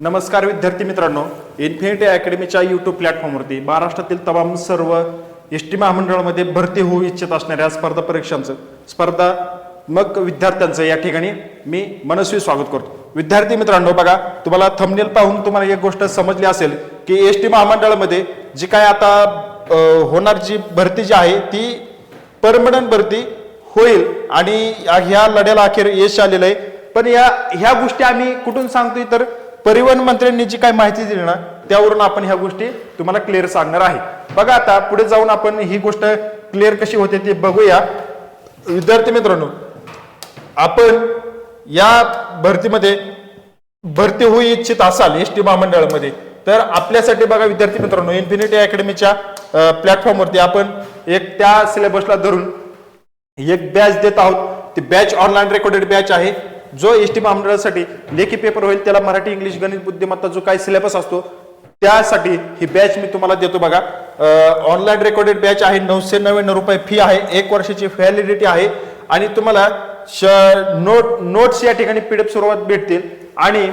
नमस्कार विद्यार्थी मित्रांनो इन्फिनिटी अकॅडमीच्या यूट्यूब प्लॅटफॉर्मवरती महाराष्ट्रातील तमाम सर्व एस टी महामंडळामध्ये भरती होऊ इच्छित असणाऱ्या स्पर्धा परीक्षांचं स्पर्धा मग विद्यार्थ्यांचं या ठिकाणी मी मनस्वी स्वागत करतो. विद्यार्थी मित्रांनो बघा तुम्हाला थंबनेल पाहून तुम्हाला एक गोष्ट समजली असेल की एस टी महामंडळामध्ये जी काय आता होणार जी भरती जी आहे ती परमनंट भरती होईल आणि ह्या लढ्याला अखेर यश आलेलं आहे. पण या ह्या गोष्टी आम्ही कुठून सांगतोय तर परिवहन मंत्र्यांनी जी काय माहिती दिली ना त्यावरून आपण ह्या गोष्टी तुम्हाला क्लिअर सांगणार आहे. बघा आता पुढे जाऊन आपण ही गोष्ट क्लिअर कशी होते ते बघूया. विद्यार्थी मित्रांनो आपण या भरतीमध्ये भरती होऊ इच्छित असाल एस टी महामंडळामध्ये तर आपल्यासाठी बघा विद्यार्थी मित्रांनो इन्फिनिटी अकॅडमीच्या प्लॅटफॉर्मवरती आपण एक त्या सिलेबसला धरून एक बॅच देत आहोत. ती बॅच ऑनलाईन रेकॉर्डेड बॅच आहे. जो एस टी महामंडळासाठी लेखी पेपर होईल त्याला मराठी इंग्लिश गणित बुद्धिमत्ता जो काही सिलेबस असतो त्यासाठी ही बॅच मी तुम्हाला देतो बघा. ऑनलाईन रेकॉर्डेड बॅच आहे नऊशे नव्याण्णव रुपये फी आहे एक वर्षाची व्हॅलिडिटी आहे. आणि तुम्हाला श- नोट नोट्स या ठिकाणी पीडीएफ स्वरूपात भेटतील. आणि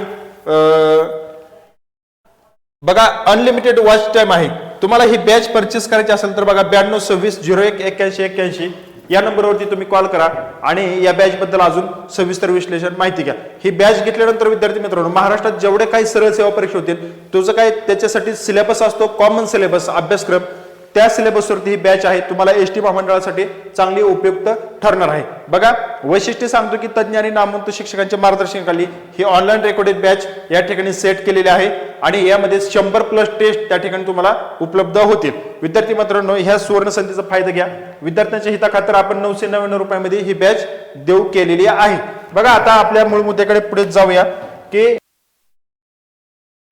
बघा अनलिमिटेड वॉच टाइम आहे. तुम्हाला ही बॅच परचेस करायची असेल तर बघा ब्याण्णव सव्वीस झिरो एक एक्क्याऐंशी एक्क्याऐंशी. या नंबरवरती तुम्ही कॉल करा आणि या बॅचबद्दल अजून सविस्तर विश्लेषण माहिती घ्या. ही बॅच घेतल्यानंतर विद्यार्थी मित्रांनो महाराष्ट्रात जेवढे काही सरळ सेवा परीक्षा होतील तुझं काय त्याच्यासाठी सिलेबस असतो कॉमन सिलेबस अभ्यासक्रम त्या सिलेबसवरती ही बॅच आहे. तुम्हाला एस टी महामंडळासाठी चांगली उपयुक्त ठरणार आहे. बघा वैशिष्ट्य सांगतो की तज्ञ आणि नामवंत शिक्षकांच्या मार्गदर्शनाखाली ही ऑनलाईन रेकॉर्डेड बॅच या ठिकाणी सेट केलेली आहे आणि यामध्ये शंभर प्लस टेस्ट त्या ठिकाणी तुम्हाला उपलब्ध होतील. विद्यार्थी मित्रांनो ह्या सुवर्ण संधीचा फायदा घ्या. विद्यार्थ्यांच्या हिताखातर आपण नऊशे नव्याण्णव रुपयामध्ये ही बॅच देऊ केलेली आहे. बघा आता आपल्या मूळ मुद्द्याकडे पुढे जाऊया की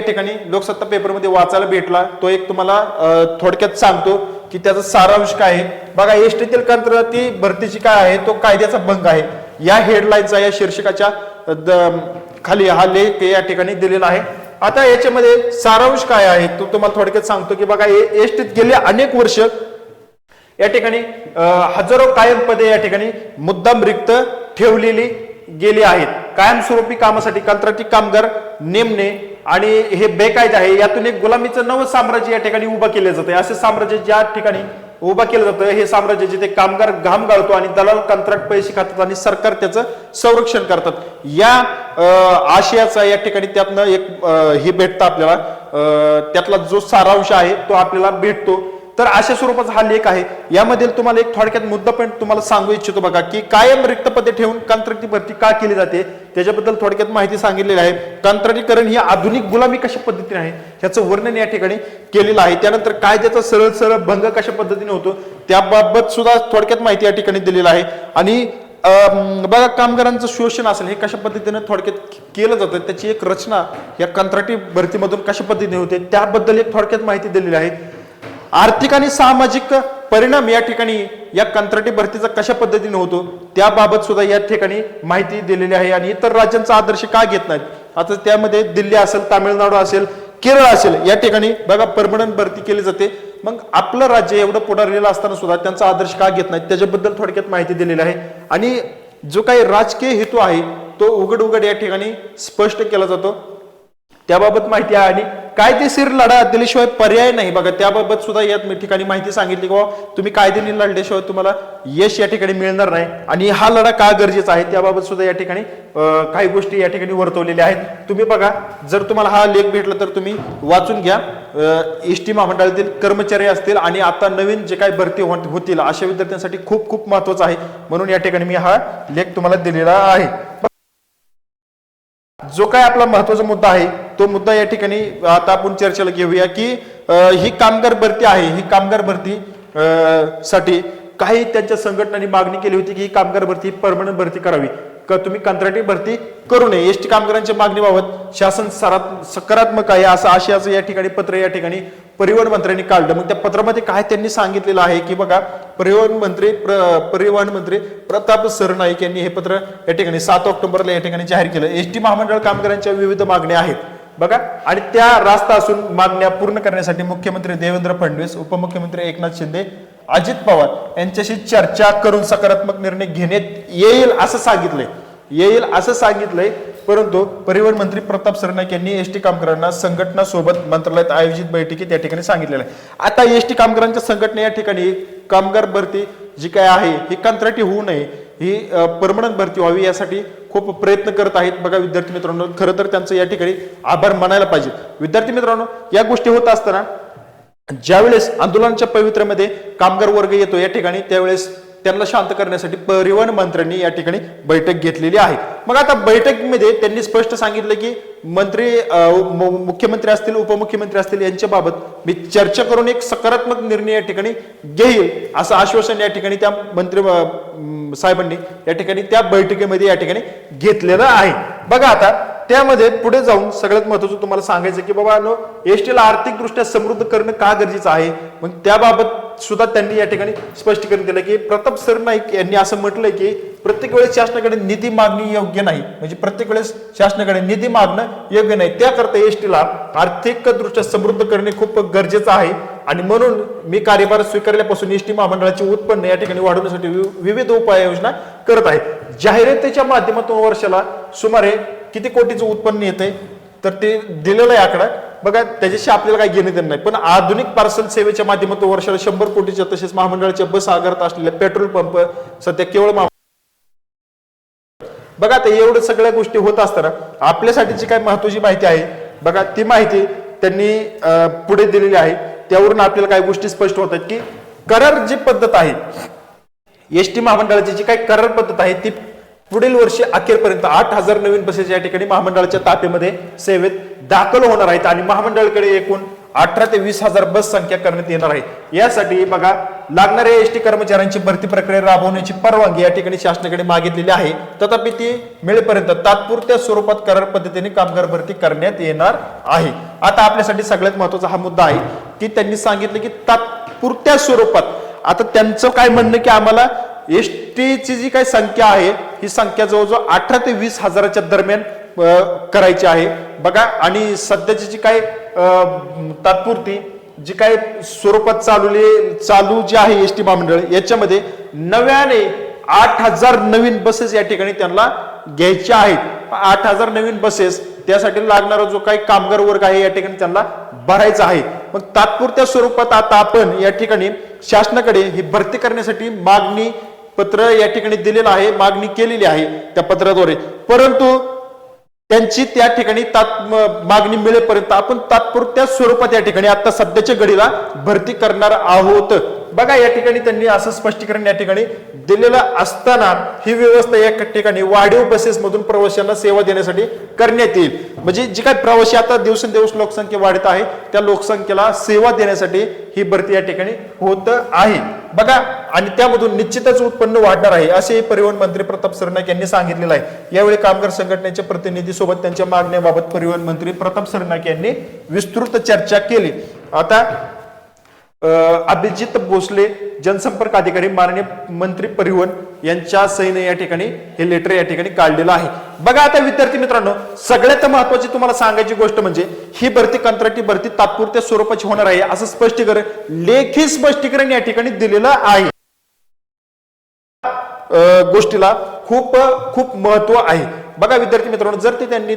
ठिकाणी लोकसत्ता पेपरमध्ये वाचायला भेटला. तो एक तुम्हाला थोडक्यात सांगतो की त्याचा सारांश काय आहे. बघा एसटीतील कंत्राटी भरतीची काय आहे? तो कायद्याचा भंग आहे. या हेडलाईनचा या शीर्षकाच्या खाली हा लेख या ठिकाणी दिलेला आहे. आता याच्यामध्ये सारांश काय आहे? तो तुम्हाला थोडक्यात सांगतो की बघा एसटीत गेले अनेक वर्ष या ठिकाणी हजारो कायम पदे या ठिकाणी मुद्दाम रिक्त ठेवलेली गेली आहेत. कायमस्वरूपी कामासाठी कंत्राटी कामगार नेमणे आणि हे बेकायदा आहे. यातून एक गुलामीचं नवं साम्राज्य या ठिकाणी उभं केलं जातं असे साम्राज्य ज्या ठिकाणी उभं केलं जातं हे साम्राज्य जिथे कामगार घाम गाळतो आणि दलाल कंत्राट पैसे खातात आणि सरकार त्याचं संरक्षण करतात. या आशयाचा या ठिकाणी त्यातनं एक हे भेटतं आपल्याला. त्यातला जो सारांश आहे तो आपल्याला भेटतो. तर अशा स्वरूपाचा हा लेख आहे. यामधील तुम्हाला एक थोडक्यात मुद्दा पण तुम्हाला सांगू इच्छितो बघा की कायम रिक्त पदे ठेवून कंत्राटी भरती का केली जाते? त्याच्याबद्दल थोडक्यात माहिती सांगितलेली आहे. कंत्राटीकरण ही आधुनिक गुलामी कशा पद्धतीने आहे ह्याचं वर्णन या ठिकाणी केलेलं आहे. त्यानंतर कायद्याचा सरळ सरळ भंग कशा पद्धतीने होतो त्याबाबत सुद्धा थोडक्यात माहिती या ठिकाणी दिलेली आहे. आणि बघा कामगारांचं शोषण असेल हे कशा पद्धतीने थोडक्यात केलं जातं त्याची एक रचना या कंत्राटी भरतीमधून कशा पद्धतीने होते त्याबद्दल एक थोडक्यात माहिती दिलेली आहे. आर्थिक आणि सामाजिक परिणाम या ठिकाणी या कंत्राटी भरतीचा कशा पद्धतीने होतो त्याबाबत सुद्धा या ठिकाणी माहिती दिलेली आहे आणि इतर राज्यांचा आदर्श का घेत नाहीत? आता त्यामध्ये दिल्ली असेल तामिळनाडू असेल केरळ असेल या ठिकाणी बघा परमनंट भरती केली जाते. मग आपलं राज्य एवढं पुढारलेलं असताना सुद्धा त्यांचा आदर्श का घेत नाहीत? त्याच्याबद्दल थोडक्यात माहिती दिलेली आहे. आणि जो काही राजकीय हेतू आहे तो उघड उघड या ठिकाणी स्पष्ट केला जातो. त्याबाबत माहिती आहे आणि कायदेशीर लढा दिल्याशिवाय पर्याय नाही. बघा त्याबाबत सुद्धा या ठिकाणी माहिती सांगितली की बाबा तुम्ही कायद्याने लढल्याशिवाय तुम्हाला यश या ठिकाणी मिळणार नाही. आणि हा लढा का गरजेचा आहे त्याबाबत सुद्धा या ठिकाणी काही गोष्टी या ठिकाणी वर्तवलेल्या आहेत. तुम्ही बघा जर तुम्हाला हा लेख भेटला तर तुम्ही वाचून घ्या. एस टी महामंडळातील कर्मचारी असतील आणि आता नवीन जे काही भरती होतील अशा विद्यार्थ्यांसाठी खूप खूप महत्वाचं आहे. म्हणून या ठिकाणी मी हा लेख तुम्हाला दिलेला आहे. जो काय आपला महत्त्वाचा मुद्दा आहे तो मुद्दा या ठिकाणी आता आपण चर्चेला घेऊया की ही कामगार भरती आहे ही कामगार भरती साठी काही त्यांच्या संघटनांनी मागणी केली होती की ही कामगार भरती परमनंट भरती करावी. का तुम्ही कंत्राटी भरती करू नये एसटी कामगारांच्या मागणीबाबत शासन सकारात्मक आहे असं आशयाचं या ठिकाणी पत्र या ठिकाणी परिवहन मंत्र्यांनी काढलं. मग त्या पत्रामध्ये काय त्यांनी सांगितलेलं आहे की बघा परिवहन मंत्री प्र- परिवहन मंत्री प्रताप सरनाईक यांनी हे पत्र या ठिकाणी सात ऑक्टोबरला या ठिकाणी जाहीर केलं. एस टी महामंडळ कामगारांच्या विविध मागण्या आहेत. बघा आणि त्या रास्ता असून मागण्या पूर्ण करण्यासाठी मुख्यमंत्री देवेंद्र फडणवीस उपमुख्यमंत्री एकनाथ शिंदे अजित पवार यांच्याशी चर्चा करून सकारात्मक निर्णय घेण्यात येईल असं सांगितलंय. येईल असं सांगितलंय परंतु परिवहन मंत्री प्रताप सरनाईक यांनी एस टी कामगारांना संघटना सोबत मंत्रालयात आयोजित बैठकीत या ठिकाणी सांगितलेलं आहे. आता एस टी कामगारांच्या संघटने या ठिकाणी कामगार भरती जी काय आहे ही कंत्राटी होऊ नये ही परमनंट भरती व्हावी यासाठी खूप प्रयत्न करत आहेत. बघा विद्यार्थी मित्रांनो खरं तर त्यांचं या ठिकाणी आभार मानायला पाहिजे. विद्यार्थी मित्रांनो या गोष्टी होत असताना ज्यावेळेस आंदोलनाच्या पवित्र्यामध्ये कामगार वर्ग येतो या ठिकाणी त्यावेळेस त्यांना शांत करण्यासाठी परिवहन मंत्र्यांनी या ठिकाणी बैठक घेतलेली आहे. मग आता बैठकीमध्ये त्यांनी स्पष्ट सांगितलं की मंत्री मुख्यमंत्री असतील उपमुख्यमंत्री असतील यांच्या बाबत मी चर्चा करून एक सकारात्मक निर्णय या ठिकाणी घेईल असं आश्वासन या ठिकाणी त्या मंत्री साहेबांनी या ठिकाणी त्या बैठकीमध्ये या ठिकाणी घेतलेलं आहे. बघा आता त्यामध्ये पुढे जाऊन सगळ्यात महत्वाचं तुम्हाला सांगायचं की बाबा नो एसटीला आर्थिकदृष्ट्या समृद्ध करणं का गरजेचं आहे? मग त्याबाबत सुद्धा त्यांनी या ठिकाणी स्पष्टीकरण दिलं की प्रताप सरनाईक यांनी असं म्हटलंय की प्रत्येक वेळेस शासनाकडे निधी मागणी योग्य नाही. म्हणजे प्रत्येक वेळेस शासनाकडे निधी मागणं योग्य नाही. त्याकरता एसटीला आर्थिकदृष्ट्या समृद्ध करणे खूप गरजेचं आहे. आणि म्हणून मी कार्यभार स्वीकारल्यापासून एसटी महामंडळाचे उत्पन्न या ठिकाणी वाढवण्यासाठी वि- विविध उपाययोजना करत आहे. जाहिरातीच्या माध्यमातून वर्षाला सुमारे किती कोटीचं उत्पन्न येते तर ते दिलेलं आहे आकडा. बघा त्याच्याशी आपल्याला काही घेणं देणं नाही. पण आधुनिक पार्सल सेवेच्या माध्यमातून वर्षाला शंभर कोटीच्या तसेच महामंडळाच्या बस आगारात असलेल्या पेट्रोल पंप सध्या केवळ बघा आता एवढं सगळ्या गोष्टी होत असताना आपल्यासाठीची काय महत्वाची माहिती आहे. बघा ती माहिती त्यांनी पुढे दिलेली आहे. त्यावरून आपल्याला काही गोष्टी स्पष्ट होतात की करार जी पद्धत आहे एस टी महामंडळाची जी काही करार पद्धत आहे ती पुढील वर्षी अखेरपर्यंत आठ हजार नवीन बसेस या ठिकाणी महामंडळाच्या ताफ्यामध्ये सेवेत दाखल होणार आहेत आणि महामंडळाकडे एकूण अठरा ते वीस हजार बस संख्या करण्यात येणार आहे. यासाठी बघा लागणाऱ्या एस टी कर्मचाऱ्यांची भरती प्रक्रिया राबवण्याची परवानगी या ठिकाणी शासनाकडे मागितलेली आहे. तथापि ती मिळेपर्यंत तात्पुरत्या स्वरूपात करार पद्धतीने कामगार भरती करण्यात येणार आहे. आता आपल्यासाठी सगळ्यात महत्त्वाचा हा मुद्दा आहे की त्यांनी सांगितलं की तात्पुरत्या स्वरूपात. आता त्यांचं काय म्हणणं की आम्हाला एस टीची जी काही संख्या आहे ही संख्या जवळजवळ अठरा ते वीस हजाराच्या दरम्यान करायची आहे. बघा आणि सध्याची जी काही तात्पुरती जी काही स्वरूपात चालवले चालू जी आहे एस टी महामंडळ याच्यामध्ये नव्याने आठ हजार नवीन बसेस या ठिकाणी त्यांना घ्यायच्या आहेत. आठ हजार नवीन बसेस त्यासाठी लागणारा जो काही कामगार वर्ग आहे या ठिकाणी त्यांना भरायचा आहे. मग तात्पुरत्या स्वरूपात आता आपण या ठिकाणी शासनाकडे ही भरती करण्यासाठी मागणी पत्र या ठिकाणी दिलेलं आहे मागणी केलेली आहे त्या पत्राद्वारे. परंतु त्यांची त्या ठिकाणी तात मागणी मिळेपर्यंत आपण तात्पुरत्या स्वरूपात या ठिकाणी आता सध्याच्या घडीला भरती करणार आहोत. बघा या ठिकाणी त्यांनी असं स्पष्टीकरण या ठिकाणी दिलेलं असताना ही व्यवस्था या ठिकाणी वाढीव बसेसमधून प्रवाशांना सेवा देण्यासाठी करण्यात येईल. म्हणजे जी काही प्रवासी आता दिवसेंदिवस लोकसंख्या वाढत आहे त्या लोकसंख्येला सेवा देण्यासाठी ही भरती या ठिकाणी होत आहे. बघा आणि त्यामधून निश्चितच उत्पन्न वाढणार आहे असे परिवहन मंत्री प्रताप सरनाईक यांनी सांगितलेलं आहे. यावेळी कामगार संघटनेच्या प्रतिनिधी सोबत त्यांच्या मागण्याबाबत परिवहन मंत्री प्रताप सरनाईक यांनी विस्तृत चर्चा केली. आता अभिजित भोसले जनसंपर्क अधिकारी माननीय मंत्री परिवहन यांच्या सहीने या ठिकाणी हे लेटर या ठिकाणी काढलेलं आहे. बघा आता विद्यार्थी मित्रांनो सगळ्यात महत्वाची तुम्हाला सांगायची गोष्ट म्हणजे ही भरती कंत्राटी भरती तात्पुरत्या स्वरूपाची होणार आहे असं स्पष्टीकरण लेखी स्पष्टीकरण या ठिकाणी दिलेलं आहे. गोष्टीला खूप खूप महत्त्व आहे. बघा विद्यार्थी मित्रांनो जर ते त्यांनी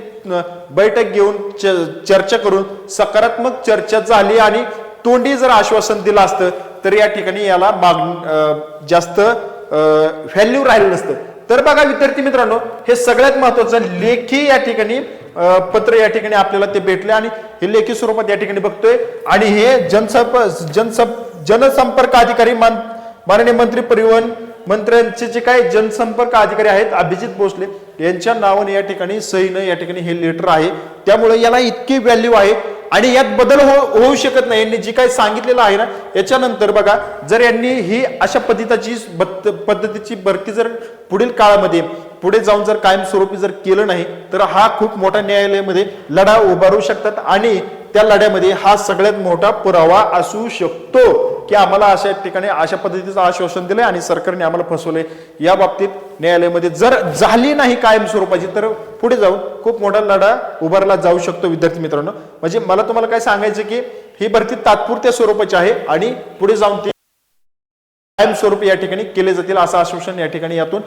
बैठक घेऊन च- चर्चा करून सकारात्मक चर्चा झाली आणि तोंडी जर आश्वासन दिलं असतं तर या ठिकाणी याला माग जास्त व्हॅल्यू राहिलं नसतं. तर बघा विद्यार्थी मित्रांनो हे सगळ्यात महत्वाचं लेखी या ठिकाणी पत्र या ठिकाणी आपल्याला ते भेटले आणि हे लेखी स्वरूपात या ठिकाणी बघतोय. आणि हे जनसंप जनसंप जनसंपर्क अधिकारी मान माननीय मंत्री परिवहन मंत्र्यांचे जे काही जनसंपर्क अधिकारी आहेत अभिजित भोसले यांच्या नावाने या ठिकाणी सहीनं या ठिकाणी हे लेटर आहे. त्यामुळे याला इतकी व्हॅल्यू आहे. आणि यात बदल हो होऊ शकत नाही. यांनी जी काही सांगितलेलं आहे ना याच्यानंतर बघा जर यांनी ही अशा पद्धतीची पद्धतीची भरती जर पुढील काळामध्ये पुढे जाऊन जर कायमस्वरूपी जर केलं नाही तर हा खूप मोठा न्यायालयामध्ये लढा उभारू शकतात आणि त्या लढ्यामध्ये हा सगळ्यात मोठा पुरावा असू शकतो. की आम्हाला अशा ठिकाणी अशा पद्धतीचं आश्वासन दिलंय आणि सरकारने आम्हाला फसवलंय. या बाबतीत न्यायालयामध्ये जर झाली नाही कायम स्वरूपाची तर पुढे जाऊन खूप मोठा लढा उभारला जाऊ शकतो विद्यार्थी मित्रांनो. म्हणजे मला तुम्हाला काय सांगायचं की ही भरती तात्पुरत्या स्वरूपाची आहे आणि पुढे जाऊन ती कायम स्वरूप या ठिकाणी केले जातील असं आश्वासन या ठिकाणी यातून